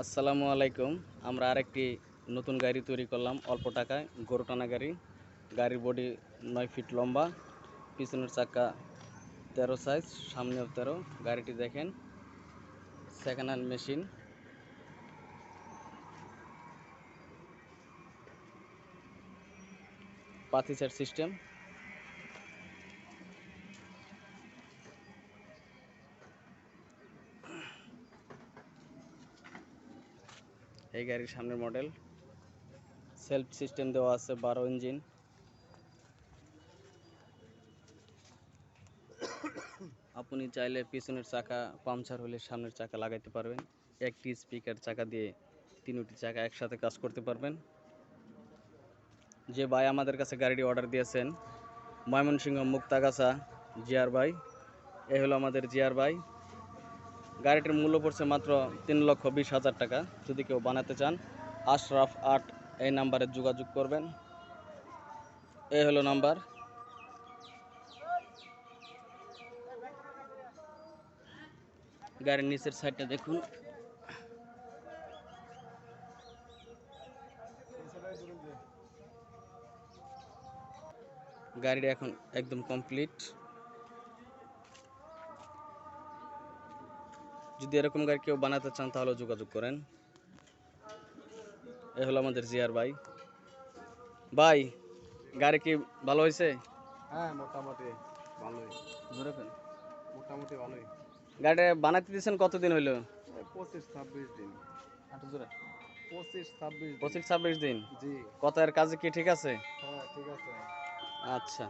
আসসালামু আলাইকুম। আমরা আরেকটি নতুন গাড়ি তৈরি করলাম, অল্প টাকায় গরু টানা গাড়ি। গাড়ির বডি নয় ফিট লম্বা, পিছনের চাকা তেরো সাইজ সামনেও তেরো। গাড়িটি দেখেন সেকেন্ড হ্যান্ড মেশিন পাতিচার সিস্টেম এই গাড়ির সামনের মডেল। সেলফ সিস্টেম দেওয়া আছে, বারো ইঞ্জিন। আপনি চাইলে পিছনের চাকা পাংচার হলে সামনের চাকা লাগাইতে পারবেন। একটি স্পিকার চাকা দিয়ে তিনটি চাকা একসাথে কাজ করতে পারবেন। যে ভাই আমাদের কাছে গাড়িটি অর্ডার দিয়েছেন, ময়মনসিংহ মুক্তাগাছা জিয়ার ভাই। এ হলো আমাদের জিয়ার ভাই। গাড়িটির মূল্য পড়ছে মাত্র তিন লক্ষ বিশ হাজার টাকা। যদি কেউ বানাতে চান, আশরাফ আট এই নাম্বারে যোগাযোগ করবেন। এই হলো নাম্বার। গাড়ির নিচের সাইডটা দেখুন। গাড়িটা এখন একদম কমপ্লিট। যদি এরকম গাড়ি কেউ বানাতে চান তাহলে যোগাযোগ করেন। এ হলো আমাদের জিয়ার ভাই। ভাই গাড়ি কি ভালো হয়েছে? হ্যাঁ মোটামুটি ভালোই। ধরে ফেল। মোটামুটি ভালোই। গাড়িটা বানাতে দিয়েছেন কতদিন হইল? পঁচিশ ছাব্বিশ দিন। পঁচিশ ছাব্বিশ। পঁচিশ ছাব্বিশ দিন? জি। কত এর কাজে কি ঠিক আছে? হ্যাঁ ঠিক আছে। আচ্ছা।